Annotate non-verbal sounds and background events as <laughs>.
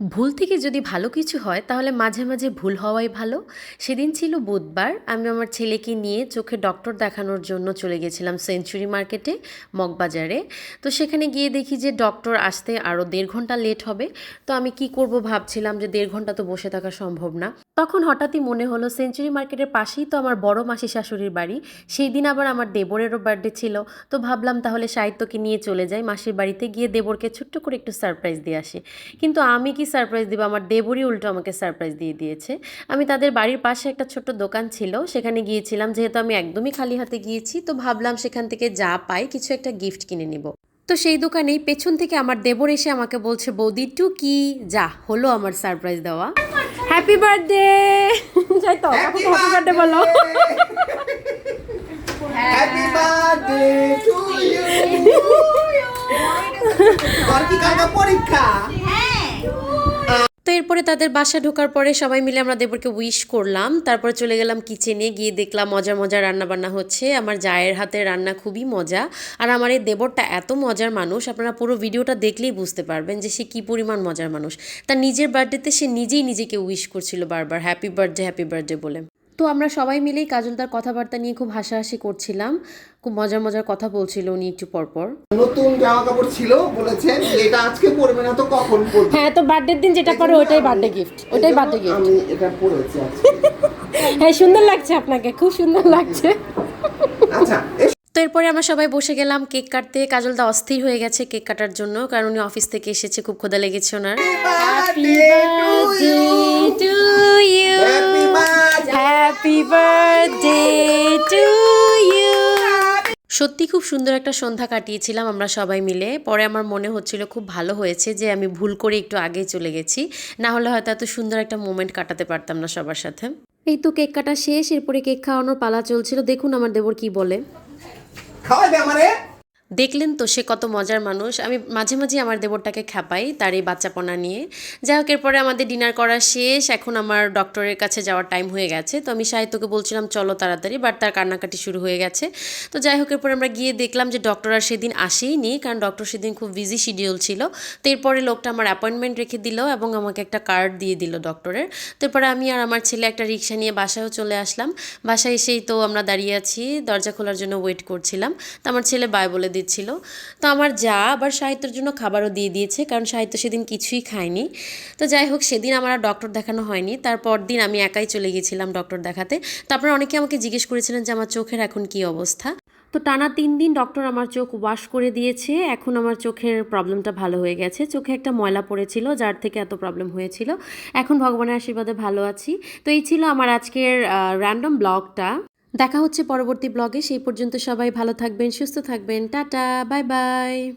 ভুল থেকে যদি ভালো কিছু হয়, তাহলে মাঝে মাঝে ভুল হওয়াই ভালো। সেদিন ছিল বুধবার, আমি আমার ছেলেকে নিয়ে চোখে ডক্টর দেখানোর জন্য চলে গেছিলাম সেঞ্চুরি মার্কেটে, মগবাজারে। তো সেখানে গিয়ে দেখি যে, ডক্টর আসতে আরও দেড় ঘণ্টা লেট হবে। তো আমি কি করব ভাবছিলাম যে, দেড় ঘণ্টা তো বসে থাকা সম্ভব না। তখন হঠাৎই মনে হলো, সেঞ্চুরি মার্কেটের পাশেই তো আমার বড় মাসি শাশুড়ির বাড়ি। সেই দিন আবার আমার দেবরেরও বার্থডে ছিল। তো ভাবলাম তাহলে সাহিত্যকে নিয়ে চলে যাই, মাসির বাড়িতে গিয়ে দেবরকে ছোট্ট করে একটু সারপ্রাইজ দিয়ে আসি। কিন্তু আমি কি সারপ্রাইজ দিব আমার দেবরই উল্টো আমাকে সারপ্রাইজ দিয়ে দিয়েছে। আমি তাদের বাড়ির পাশে একটা ছোট্ট দোকান ছিল সেখানে গিয়েছিলাম যেহেতু আমি একদমই খালি হাতে গিয়েছি তো ভাবলাম সেখান থেকে যা পাই কিছু একটা গিফট কিনে নিব। তো সেই দোকানেই পেছন থেকে আমার দেবর এসে আমাকে বলছে বৌদি টু কি যা হলো আমার সারপ্রাইজ দেওয়া। হ্যাপি বার্থডে <laughs> যাই তো হ্যাপি বার্থডে বলো। হ্যাপি বার্থডে টু ইউ আর কি কালকে পরীক্ষা? এরপরে তাদের বাসা ঢোকার পরে সবাই মিলে আমরা দেবরকে উইশ করলাম। তারপরে চলে গেলাম কিচেনে গিয়ে দেখলাম মজার মজার রান্নাবান্না হচ্ছে। আমার জায়ের হাতে রান্না খুবই মজা। আর আমার এই দেবরটা এত মজার মানুষ, আপনারা পুরো ভিডিওটা দেখলেই বুঝতে পারবেন যে সে কী পরিমাণ মজার মানুষ। তার নিজের বার্থডেতে সে নিজেই নিজেকে উইশ করছিল বারবার হ্যাপি বার্থডে হ্যাপি বার্থডে বলে। তো আমরা সবাই মিলেই কাজলদার কথাবার্তা নিয়ে খুব হাসাহাসি করছিলাম। খুব মজার মজার কথা বলছিল উনি একটু পরপর নতুন জামা কাপড় ছিল বলেছেন এটা আজকে পরবে না তো কখন পরবে? হ্যাঁ তো বার্থডের দিন যেটা করে ওইটাই বার্থডে গিফট ওইটাই বার্থডে গিফট আমি এটা পরেছি <laughs> হ্যাঁ সুন্দর লাগছে আপনাকে খুব সুন্দর লাগছে। আচ্ছা তো এরপরে আমরা সবাই বসে গেলাম কেক কাটতে। কাজলদা অস্থির হয়ে গেছে কেক কাটার জন্য কারণ উনি অফিস থেকে এসেছে খুব ক্ষুধা লেগেছে ওনার! হ্যাপি বার্থডে টু ইউ সত্যি খুব সুন্দর একটা সন্ধ্যা কাটিয়েছিলাম আমরা সবাই মিলে। পরে আমার মনে হচ্ছিল খুব ভালো হয়েছে যে আমি ভুল করে একটু আগে চলে গেছি। না হলে হয়তো এত সুন্দর একটা মোমেন্ট কাটাতে পারতাম না সবার সাথে। এই তো কেক কাটা শেষ, এরপরে কেক খাওয়ানোর পালা চলছিল। দেখুন আমার দেবর কি বলে। খাওয়াবে আমারে? দেখলেন তো সে কত মজার মানুষ। আমি মাঝে মাঝে আমার দেবরটাকে খ্যাপাই তার এই বাচ্চাপনা নিয়ে। যাই হোক, এরপরে আমাদের ডিনার করা শেষ। এখন আমার ডক্টরের কাছে যাওয়ার টাইম হয়ে গেছে। তো আমি সাহিত্যকে বলছিলাম, চলো তাড়াতাড়ি। বাট তার কান্নাকাটি শুরু হয়ে গেছে। তো যাই হোক, এরপরে আমরা গিয়ে দেখলাম যে ডক্টর আর সেদিন আসেইনি, কারণ ডক্টর সেদিন খুব বিজি শিডিউল ছিল। তো এরপরে লোকটা আমার অ্যাপয়েন্টমেন্ট রেখে দিল এবং আমাকে একটা কার্ড দিয়ে দিল ডক্টরের তো এরপরে আমি আর আমার ছেলে একটা রিক্সা নিয়ে বাসায়ও চলে আসলাম। বাসায় এসেই তো আমরা দাঁড়িয়ে আছি, দরজা খোলার জন্য ওয়েট করছিলাম। তো আমার ছেলে বাই বলে দিচ্ছিল তো আমার যা আবার সাহিত্যের জন্য খাবারও দিয়ে দিয়েছে, কারণ সাহিত্য সেদিন কিছুই খায়নি। তো যাই হোক, সেদিন আমার আর ডক্টর দেখানো হয়নি। তারপর দিন আমি একাই চলে গেছিলাম ডক্টর দেখাতে। তারপর অনেকে আমাকে জিজ্ঞেস করেছিলেন যে আমার চোখের এখন কি অবস্থা? তো টানা তিন দিন ডক্টর আমার চোখ ওয়াশ করে দিয়েছে। এখন আমার চোখের প্রবলেমটা ভালো হয়ে গেছে। চোখে একটা ময়লা পড়েছিল, যার থেকে এত প্রবলেম হয়েছিল। এখন ভগবানের আশীর্বাদে ভালো আছি। তো এই ছিল আমার আজকের র্যান্ডম ব্লগটা দেখা হচ্ছে পরবর্তী ব্লগে। সেই পর্যন্ত সবাই ভালো থাকবেন সুস্থ থাকবেন। Tata bye bye.